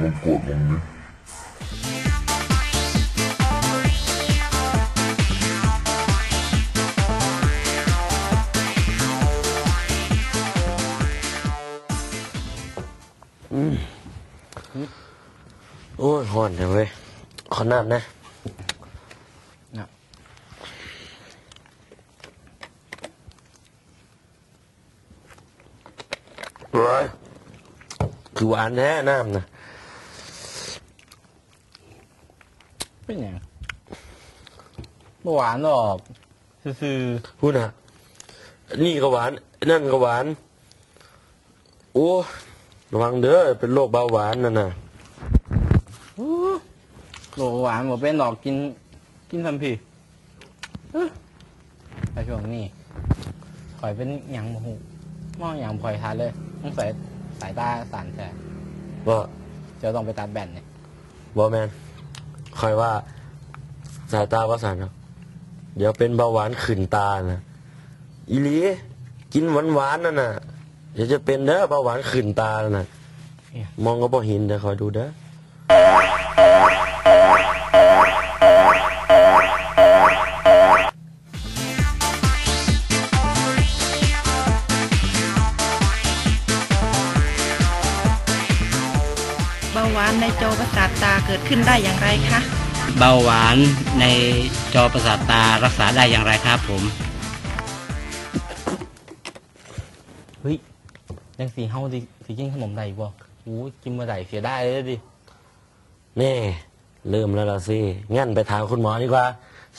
มันกดตรงนี้โอ้ยหอนเลยเว้ยขอน้ำนะ เฮ้ยคือหวานแท้น้ำนะเป็นหยังบ่หวานหรอกซื่อพูดนะนี่ก็หวาน นั่นก็หวาน โอ้ระวังเด้อเป็นโรคเบาหวานนั่นน่ะๆโหลหวานบ่เป็นดอกกิน กินทันพีเอ้อแต่ช่วงนี้ข่อยเป็นหยังบ่ฮู้มองหยังข่อยทานเลย สงสัยสายตาสั่นแท้ว่าเดี๋ยวต้องไปตัดแบนเนี่ยบอแมนคอยว่าสายตาว่าสันครับเดี๋ยวเป็นเบาหวานขึ้นตานะอีหลีกินหวานหวานๆนั่นน่ะเดี๋ยวจะเป็นเด้อเบาหวานขึ้นตาน่ะเนี่ยมองก็บ่เห็นเดี๋ยวคอยดูเด้อ ในจอประสาทตาเกิดขึ้นได้อย่างไรคะ เบาหวานในจอประสาทตารักษาได้อย่างไรครับผม เฮ้ยยังสีเฮาสิสิกินขนมได้บ่โอ้ยกินบ่ได้เสียได้เลยดิ แน่เริ่มแล้วล่ะสิงั้นไปถามคุณหมอดีกว่า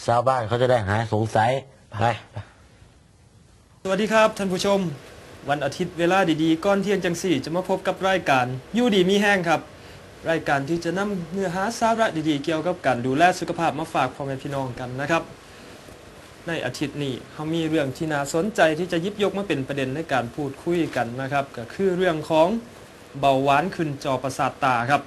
ชาวบ้านเขาจะได้หายสงสัยไปสวัสดีครับท่านผู้ชม วันอาทิตย์เวลาดีๆ ก้อนเที่ยงจังสี่ จะมาพบกับรายการยูดีมีแห้งครับ รายการที่จะนำเนื้อหาสาระดีๆ เกี่ยวกับการดูแลสุขภาพมาฝากพ่อแม่พี่น้องกันนะครับ ในอาทิตย์นี้เขามีเรื่องที่น่าสนใจที่จะยิบยกมาเป็นประเด็นในการพูดคุยกันนะครับ ก็คือเรื่องของเบาหวานขึ้นจอประสาทตาครับ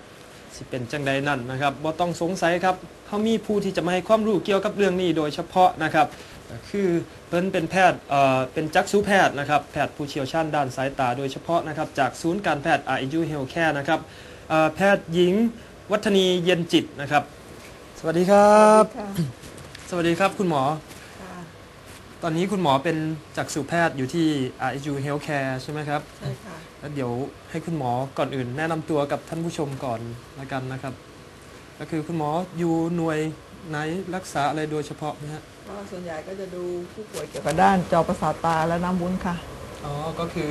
สิเป็นจังใดนั่นนะครับบ่ต้องสงสัยครับเขามีผู้ที่จะมาให้ความรู้เกี่ยวกับเรื่องนี้โดยเฉพาะนะครับคือเพิ่นเป็นแพทย์เอ่อเป็นจักษุแพทย์นะครับแพทย์ผู้เชี่ยวชาญด้านสายตาโดยเฉพาะนะครับจากศูนย์การแพทย์ RU Healthcare นะครับ แพทย์หญิง วัฒนีเย็นจิตนะครับ สวัสดีครับ สวัสดีครับคุณหมอ ตอนนี้คุณหมอเป็นจักษุแพทย์อยู่ที่ RU Healthcare ใช่ไหมครับ ใช่ค่ะ แล้วเดี๋ยวให้คุณหมอก่อนอื่น แนะนำตัวกับท่านผู้ชมก่อนละกันนะครับ ก็คือคุณหมออยู่หน่วยไหนรักษาอะไรโดยเฉพาะนะฮะก็ส่วนใหญ่ก็จะดูผู้ป่วยเกี่ยวกับด้านจอประสาทตาและน้ำวุ้นค่ะ อ๋อ ก็คือ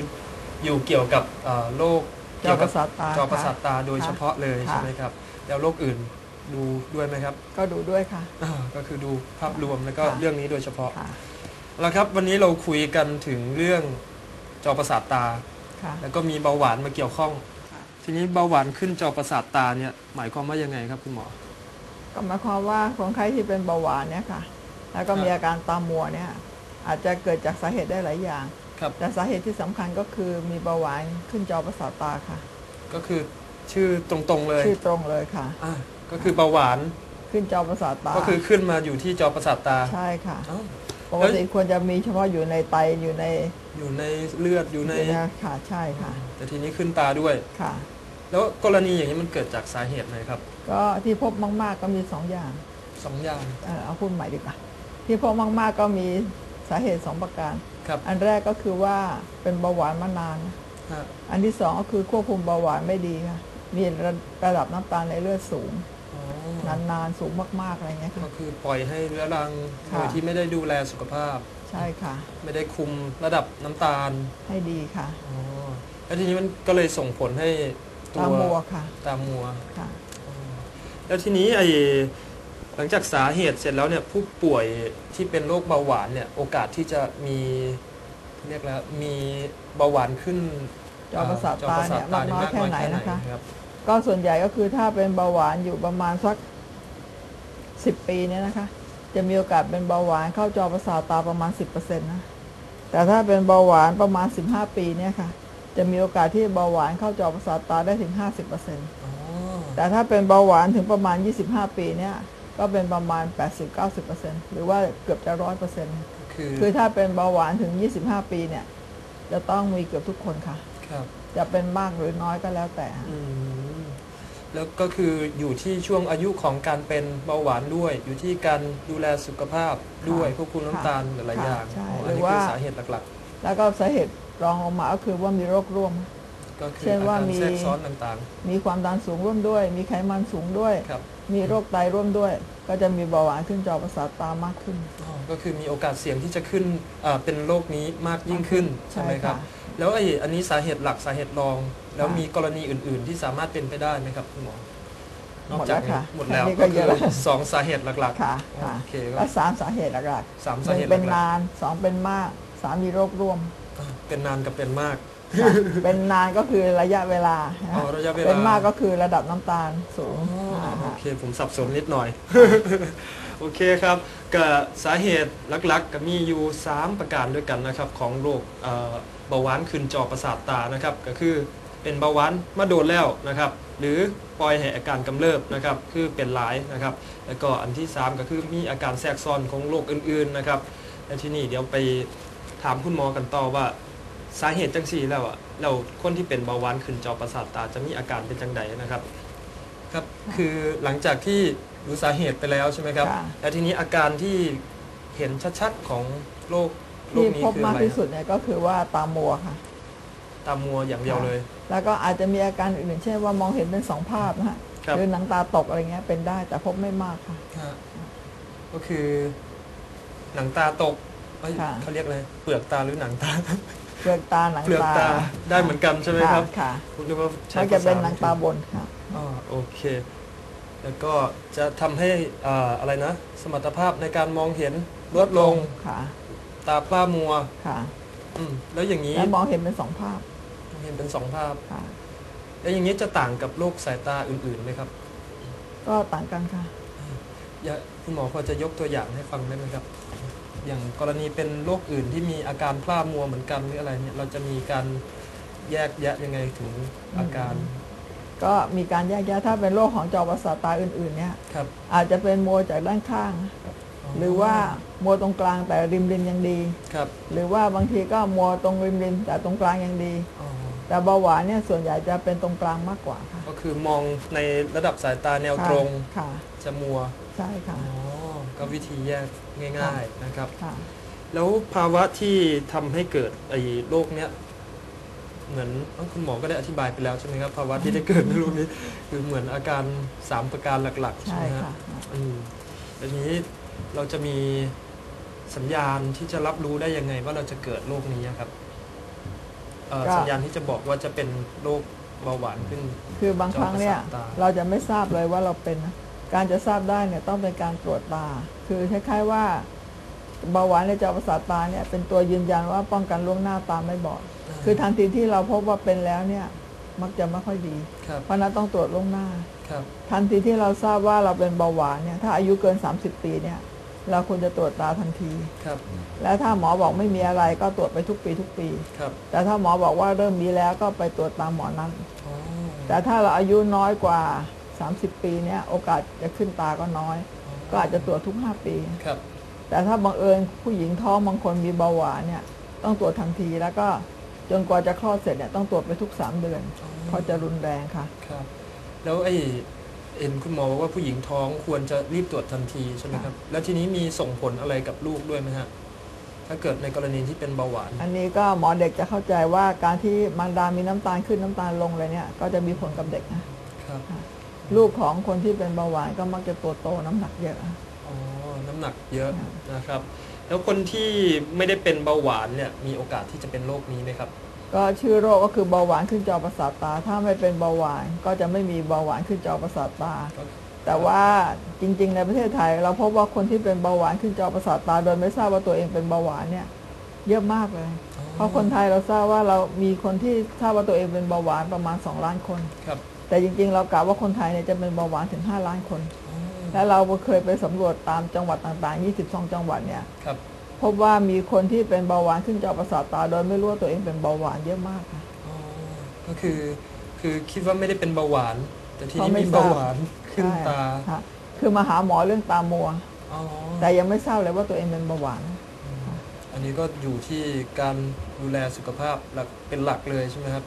อยู่เกี่ยวกับเอ่อโรค จอประสาทตาจอประสาทตาค่ะโดยเฉพาะเลยค่ะใช่ไหมครับ แล้วโรคอื่นดูด้วยไหมครับ ก็ดูด้วยค่ะอ่าก็คือดูภาพรวมแล้วก็ค่ะเรื่องนี้โดยเฉพาะค่ะแล้วครับวันนี้เราคุยกันถึงเรื่องจอประสาทตาค่ะแล้วก็มีเบาหวานมาเกี่ยวข้องค่ะทีนี้เบาหวานขึ้นจอประสาทตาเนี่ยหมายความว่ายังไงครับคุณหมอ ก็หมายความว่าคนไข้ที่เป็นเบาหวานเนี่ยค่ะ แล้วก็มีอาการตามัวเนี่ยอาจจะเกิดจากสาเหตุได้หลายอย่าง ครับแต่สาเหตุที่สำคัญก็คือมีเบาหวานขึ้นจอประสาทตาค่ะ ก็คือชื่อตรงๆเลยชื่อตรงเลยค่ะ อ่าก็คือเบาหวานขึ้นจอประสาทตาก็คือขึ้นมาอยู่ที่จอประสาทตาใช่ค่ะอ้าวปกติควรจะมีเฉพาะอยู่ในไตอยู่ในอยู่ในเลือดอยู่ในอยู่ในค่ะใช่ค่ะ แต่ทีนี้ขึ้นตาด้วยค่ะ แล้วกรณีอย่างนี้มันเกิดจากสาเหตุไหนครับ ก็ที่พบมาก ๆ ก็มีสองอย่างสองอย่างเอ่อเอาพูดใหม่ดีกว่าที่พบมาก ๆ ก็มี สาเหตุสองประการครับอันแรกก็คือว่าเป็นเบาหวานมานานฮะอันที่สองก็คือควบคุมเบาหวานไม่ดีค่ะ มีระระดับน้ำตาลในเลือดสูงอ๋อนานๆ สูงมาก ๆ อะไรเงี้ยก็ค่ะคือปล่อยให้เรื้อรังค่ะโดยที่ไม่ได้ดูแลสุขภาพ ใช่ค่ะ ไม่ได้คุมระดับน้ำตาล ให้ดีค่ะอ๋อแล้วทีนี้มันก็เลยส่งผลให้ตัตาวมัวค่ะ ตามัวค่ะ แล้วทีนี้ไอ้ หลังจากสาเหตุเสร็จแล้วเนี่ยผู้ป่วยที่เป็นโรคเบาหวานเนี่ยโอกาสที่จะมีเรียกแล้วมีเบาหวานขึ้นจอประสาทตาเนี่ยมากน้อยแค่ไหนนะคะรับก็ส่วนใหญ่ก็คือถ้าเป็นเบาหวานอยู่ประมาณสักสิบปีเนี่ยนะคะ จะมีโอกาสเป็นเบาหวานเข้าจอประสาทตาประมาณ10%นะแต่ถ้าเป็นเบาหวานประมาณ15ปีเนี่ยค่ะ จะมีโอกาสที่เบาหวานเข้าจอประสาทตาได้ถึง50%อ๋อแต่ถ้าเป็นเบาหวานถึงประมาณ25ปีเนี่ย ก็เป็นประมาณ 80-90%หรือว่าเกือบจะร้อยเปอร์เซ็นต์คือคือถ้าเป็นเบาหวานถึง 25 ปีเนี่ย จะต้องมีเกือบทุกคนค่ะคครับ จะเป็นมากหรือน้อยก็แล้วแต่ อืมแล้วก็คืออยู่ที่ช่วงอายุของการเป็นเบาหวานด้วย อยู่ที่การดูแลสุขภาพด้วยควบคุมน้ำตาลหลายๆอย่างใช่อ๋อหอันรือนี้ว่า คือสาเหตุหลัก แล้วก็สาเหตุรองลงมาก็คือว่ามีโรคร่วมๆ ก็คือเช่นอาว่าการมีแทรกซ้อนต่างมีความดันสูงร่วมด้วย มีไขมันสูงด้วยๆครับมีโรคไตร่วมด้วย ก็จะมีเบาหวานขึ้นจอประสาทตามากขึ้น อ๋อก็คือมีโอกาสเสี่ยงที่จะขึ้นอ่าเป็นโรคนี้มากยิ่งขึ้นใช่ไหมครับค่ะ แล้วไอ้อันนี้สาเหตุหลักสาเหตุรอง แล้วค่ะมีกรณีอื่น ๆ ที่สามารถเป็นไปได้ไหมครับคุณหมอหมดแล้วค่ะหมดแล้วอันนี้ก็ก็เยคือะอแล้วสองสาเหตุหลักค่ะๆค่ะโอเคคและรับสามสาเหตุหลักสามๆหสานึ่เหงตุเป็นหลักนานสองเป็นมากสามมีโรคร่วมๆอ่าเป็นนานกับเป็นมากค่ะ เป็นนานก็คือระยะเวลาอ๋อระยะเวลา เป็นมากก็คือระดับน้ำตาลสูงอ๋ออ่าโอฮะเคผมสับสนนิดหน่อย โอเคครับก็สาเหตุหลักๆ ก็มีอยู่ 3 ประการด้วยกันนะครับ ของโรคเอ่อเบาหวานขึ้นจอประสาทตานะครับ ก็คือเป็นเบาหวานมาโดนแล้วนะครับ หรือปล่อยให้อาการกำเริบนะครับ คือเป็นหลายนะครับ แล้วก็อันที่ 3 ก็คือมีอาการแทรกซ้อนของโรคอื่นๆนะครับและที่นี่เดี๋ยวไปถามคุณหมอกันต่อว่า สาเหตุจังสี่แล้วอะเราคนที่เป็นเบาหวานขึ้นจอประสาทตาจะมีอาการเป็นจังใดนะครับครับคือหลังจากที่รู้สาเหตุไปแล้วใช่ไหมครับ ค่ะแล้วทีนี้อาการที่เห็นชัดๆของโรคโรคที่นี้พบคือมาอะกไรที่สุดเนี่ยก็คือว่าตามัวค่ะ ตามัวอย่างเดียวเลย แล้วก็อาจจะมีอาการอื่นๆเช่นว่ามองเห็นเป็นสองภาพนะฮะครับ หรือหนังตาตกอะไรเงี้ยเป็นได้แต่พบไม่มากค่ะ ฮะก็คือ หนังตาตกเอ้ยค่ะ เขาเรียกอะไรเปลือกตาหรือหนังตา เปลือกตาหนังเปลือกตาได้เหมือนกันใช่ไหมครับค่ะผมนึกว่าใช้มักจะเป็นภษหนังตาบนค่ะอ๋อโอเค แล้วก็จะทำให้อ่าอะไรนะ สมรรถภาพในการมองเห็นลดลงค่ะ ตาพร่ามัวค่ะ อืมแล้วอย่างนี้แล้วมองเห็นเป็นสองภาพเห็นเป็นสองภาพค่ะแล้วอย่างนี้จะต่างกับโรคสายตาอื่นๆไหมครับ ก็ต่างกันค่ะอยากคุณหมอพอจะยกตัวอย่างให้ฟังได้ไหมครับ อย่างกรณีเป็นโรคอื่นที่มีอาการพร่ามัวเหมือนกันหรืออะไรเนี่ยเราจะมีการแยกแยะยังไงถึงอาการ ก็มีการแยกแยะถ้าเป็นโรคของจอประสาทตาอื่นๆเนี่ยครับอาจจะเป็นมัวจากด้านข้าง หรือว่ามัวตรงกลางแต่ริมริมยังดีครับ หรือว่าบางทีก็มัวตรงริมริมแต่ตรงกลางยังดีอ๋อแต่เบาหวานเนี่ยส่วนใหญ่จะเป็นตรงกลางมากกว่าค่ะก็คือมองในระดับสายตาแนวตรงค่ะจะมัวใช่ค่ะอ๋อ ก็วิธีแยกง่าย ๆนะครับ ค่ะแล้วภาวะที่ทำให้เกิดไอ้โรคเนี้ยเหมือนเอ้าคุณหมอก็ได้อธิบายไปแล้วใช่ไหมครับภาวะที่ได้เกิดในโรคนี้คือเหมือนอาการสามประการหลักๆใช่ใช่ไหมฮะ ค่ะ อืมทีนี้เราจะมีสัญญาณที่จะรับรู้ได้ยังไงว่าเราจะเกิดโรคนี้ครับเอ่อก็ สัญญาณที่จะบอกว่าจะเป็นโรคเบาหวานขึ้น คือบางครั้งเนี่ย จอประสาทตา เราจะไม่ทราบเลยว่าเราเป็นนะ การจะทราบได้เนี่ยต้องเป็นการตรวจตา คือคล้ายๆว่าเบาหวานในจอประสาทตาเนี่ยเป็นตัวยืนยันว่าป้องกันล่วงหน้าตาไม่บอด คือทันทีที่เราพบว่าเป็นแล้วเนี่ยมักจะไม่ค่อยดีครับเพราะฉะนั้นต้องตรวจล่วงหน้าครับทันทีที่เราทราบว่าเราเป็นเบาหวานเนี่ยถ้าอายุเกิน 30 ปีเนี่ยเราควรจะตรวจตาทันทีครับแล้วถ้าหมอบอกไม่มีอะไรก็ตรวจไปทุกปีทุกปีครับแต่ถ้าหมอบอกว่าเริ่มมีแล้วก็ไปตรวจตามหมอนั้นอ๋อแต่ถ้าเราอายุน้อยกว่า 30 ปีเนี่ยโอกาสจะขึ้นตาก็น้อย ก็อาจจะตรวจทุก 5 ปี ครับ แต่ถ้าบังเอิญผู้หญิงท้องบางคนมีเบาหวานเนี่ยต้องตรวจทันทีแล้วก็จนกว่าจะคลอดเสร็จเนี่ยต้องตรวจไปทุก 3 เดือนเพราะจะรุนแรงค่ะ ครับ แล้วไอ้เอ็นคุณหมอบอกว่าผู้หญิงท้องควรจะรีบตรวจทันทีใช่ไหมครับ แล้วทีนี้มีส่งผลอะไรกับลูกด้วยไหมฮะ ถ้าเกิดในกรณีที่เป็นเบาหวาน อันนี้ก็หมอเด็กจะเข้าใจว่าการที่มารดามีน้ำตาลขึ้นน้ำตาลลงเลยเนี่ย ก็จะมีผลกับเด็กนะครับ ลูกของคนที่เป็นเบาหวานก็มักจะตัวโตน้ำหนักเยอะ อ๋อ น้ำหนักเยอะครับนะครับ แล้วคนที่ไม่ได้เป็นเบาหวานเนี่ยมีโอกาสที่จะเป็นโรคนี้ไหมครับ ก็ชื่อโรคก็คือเบาหวานขึ้นจอประสาทตา ถ้าไม่เป็นเบาหวานก็จะไม่มีเบาหวานขึ้นจอประสาทตาแต่ว่าจริง ๆ ในประเทศไทย เราพบว่าคนที่เป็นเบาหวานขึ้นจอประสาทตาโดยไม่ทราบว่าตัวเองเป็นเบาหวานเนี่ย เยอะมากเลยอ๋อเพราะคนไทยเราทราบว่าเรามีคนที่ทราบว่าตัวเองเป็นเบาหวานประมาณ 2 ล้านคน ครับ แต่จริงๆ เรากล่าวว่าคนไทยเนี่ยจะเป็นเบาหวานถึง 5 ล้านคนอ๋อและเราเคยไปสำรวจตามจังหวัดต่างๆ 22 จังหวัดเนี่ยครับพบว่ามีคนที่เป็นเบาหวานขึ้นจอประสาทตาโดยไม่รู้ว่าตัวเองเป็นเบาหวานเยอะมากค่ะอ๋อก็คือคือคิดว่าไม่ได้เป็นเบาหวาน แต่ทีเพนี้ราะไม่มีทราเบาบหวานขึ้นใช่ตาค่ะคือมาหาหมอเรื่องตามัวอ๋อแต่ยังไม่ทราบเลยว่าตัวเองเป็นเบาหวาน อันนี้ก็อยู่ที่การดูแลสุขภาพหลักเป็นหลักเลยใช่ไหมครับ